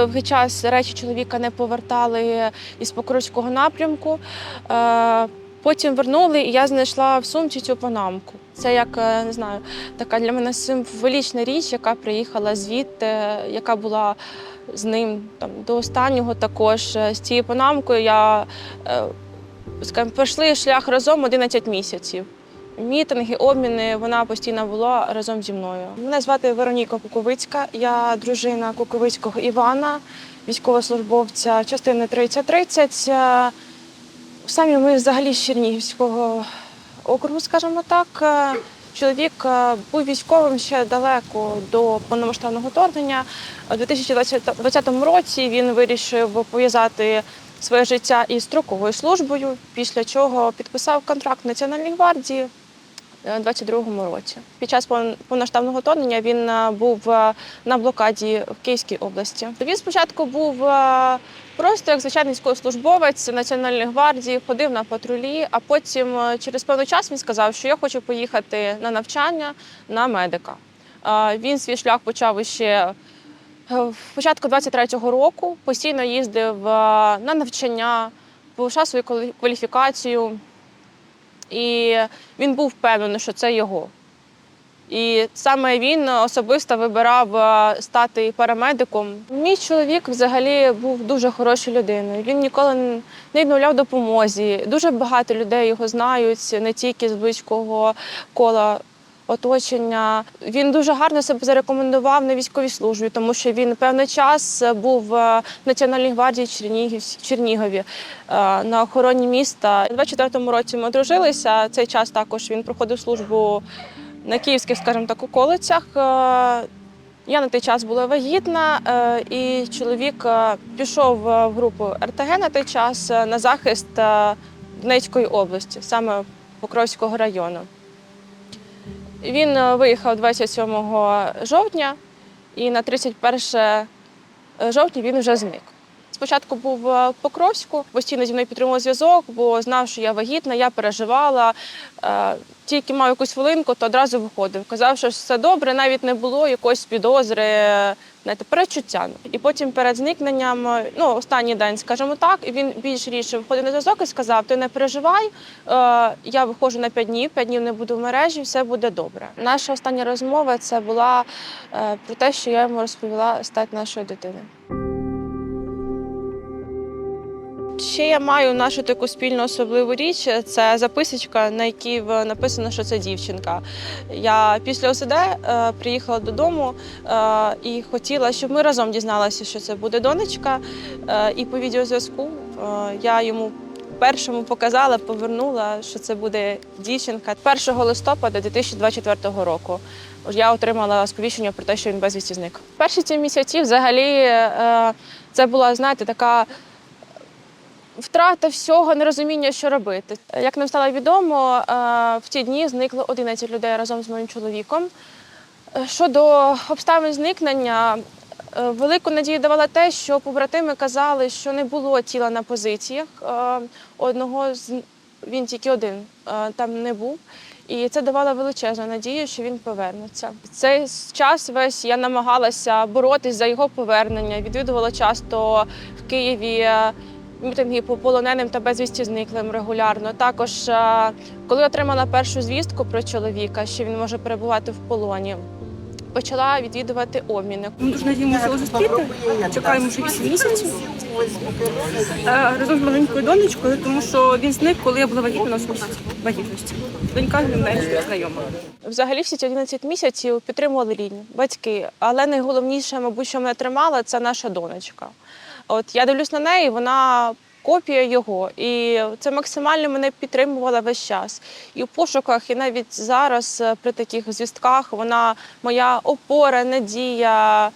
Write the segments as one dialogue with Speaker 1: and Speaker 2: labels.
Speaker 1: довгий час речі чоловіка не повертали із Покровського напрямку. Е, Потім вернули, і я знайшла в сумці цю панамку. Це як е, не знаю, така для мене символічна річ, яка приїхала звідти, яка була з ним там до останнього. Також Е, з цією панамкою я скажімо, пройшли шлях разом 11 місяців. Мітинги, обміни, вона постійно була разом зі мною. Мене звати Вероніка Куковицька, я дружина Куковицького Івана, військовослужбовця частини 3030. Е, Самі ми взагалі з Чернігівського округу, скажімо так. Е, Чоловік е, був військовим ще далеко до повномасштабного вторгнення. У 2020 році він вирішив пов'язати своє життя із строковою службою, після чого підписав контракт в Національній гвардії 22-му році. Під час пов- повноштабного вторгнення він е, був е, на блокаді в Київській області. Він спочатку був е, просто як звичайний військовослужбовець Національної гвардії, ходив на патрулі, а потім е, через певний час він сказав, що я хочу поїхати на навчання на медика. Е, Він свій шлях почав іще е, початку 23-го року, постійно їздив е, на навчання, повишав свою квалі- кваліфікацію. І він був впевнений, що це його. І саме він особисто вибирав е, стати парамедиком. Мій чоловік взагалі був дуже хорошою людиною. Він ніколи не відмовляв допомозі. Дуже багато людей його знають, не тільки з близького кола оточення. Він дуже гарно себе зарекомендував на військовій службі, тому що він певний час був е, в Національній гвардії Чернігові е, на охороні міста. У 24-му році ми одружилися. Цей час також він проходив службу на київських, скажімо так, околицях. Е, Я на той час була вагітна, е, і чоловік е, пішов е, в групу РТГ на той час е, на захист е, Донецької області, саме Покровського району. Він е, виїхав 27 жовтня, і на 31 жовтня він вже зник. Спочатку був е, в Покровську, постійно зі мною підтримував зв'язок, бо знав, що я вагітна, я переживала. Е, Тільки мав якусь хвилинку, то одразу виходив. Казав, що все добре, навіть не було якоїсь підозри, знаєте, перечуття. І потім перед зникненням, е, ну, останній день, скажімо так, він більш рідше входив на зв'язок і сказав: ти не переживай, е, я виходжу на 5 днів, 5 днів не буду в мережі, все буде добре. Наша остання розмова це була е, про те, що я йому розповіла стать нашої дитини. Ще я маю нашу таку спільну особливу річ. Це записочка, на якій написано, що це дівчинка. Я після ОСД е, приїхала додому е, і хотіла, щоб ми разом дізналися, що це буде донечка. Е, і по відеозв'язку я йому першому показала, повернула, що це буде дівчинка 1 листопада 2024 року. Я отримала сповіщення про те, що він безвісті зник. Перші ці місяці взагалі це була, знаєте, така втрата всього, нерозуміння, що робити. Як нам стало відомо, е, в ті дні зникло 11 людей разом з моїм чоловіком. Е, Щодо обставин зникнення, е, велику надію давала те, що побратими казали, що не було тіла на позиціях. Одного з він тільки один там не був. І це давало величезну надію, що він повернеться. Цей час весь я намагалася боротись за його повернення. Відвідувала часто в Києві мітинги по полоненим та безвісті зниклим регулярно. Також, е, коли отримала першу звістку про чоловіка, що він може перебувати в полоні, почала відвідувати обміни.
Speaker 2: Ми дуже надіємося його зустріти. Чекаємо вже 8 місяців Е, разом з маленькою донечкою, тому що він зник, коли я була вагітна на вагітності. Донька ним навіть знайома.
Speaker 1: Взагалі всі ці 11 місяців підтримували рідні, батьки. Але найголовніше, мабуть, що мене тримала, це наша донечка. От я дивлюсь на неї, вона копія його. І це максимально мене підтримувала весь час. І в пошуках, і навіть зараз е, при таких звістках вона моя опора, надія.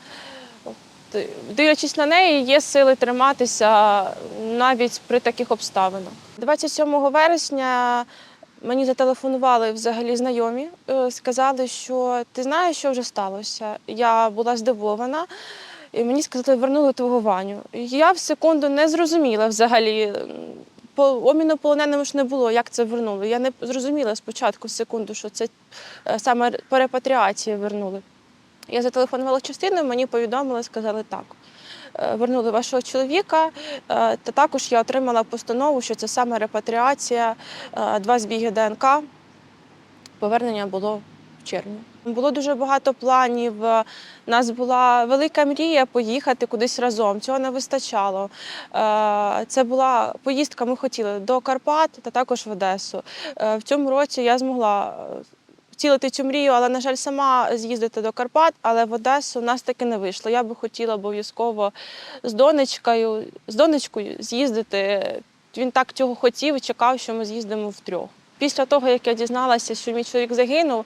Speaker 1: Дивлячись на неї, є сили триматися навіть при таких обставинах. 27 вересня Мені зателефонували взагалі знайомі, е, сказали, що ти знаєш, що вже сталося. Я була здивована. І мені сказали, вернули твого Ваню. Я в секунду не зрозуміла взагалі. По обміну полоненим ж не було, як це вернули. Я не зрозуміла спочатку секунду, що це е, саме по репатріації вернули. Я зателефонувала частину, мені повідомили, сказали так. е, вернули вашого чоловіка. Е, Та також я отримала постанову, що це саме репатріація, два збіги ДНК. Повернення було в червні. Було дуже багато планів. У нас була велика мрія поїхати кудись разом. Цього не вистачало. Е, Це була поїздка. Ми хотіли до Карпат та також в Одесу. Е, В цьому році я змогла е, втілити цю мрію, але, на жаль, сама з'їздити до Карпат, але в Одесу в нас таки не вийшло. Я би хотіла обов'язково з донечкою, з донечкою з'їздити. Він так цього хотів і чекав, що ми з'їздимо втрьох. Після того, як я дізналася, що мій чоловік загинув, е,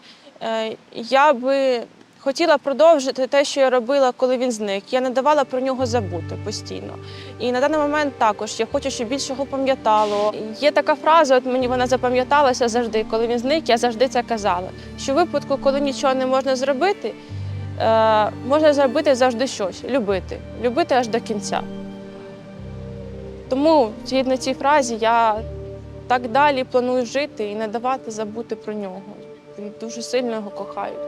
Speaker 1: я би хотіла продовжити те, що я робила, коли він зник. Я не давала про нього забути постійно. І на даний момент також я хочу, щоб більше його пам'ятало. Є така фраза, от мені вона запам'яталася завжди, коли він зник, я завжди це казала. Що в випадку, коли нічого не можна зробити, е, можна зробити завжди щось любити, любити аж до кінця. Тому згідно цій фразі я так далі планую жити і не давати забути про нього дуже сильно його кохають.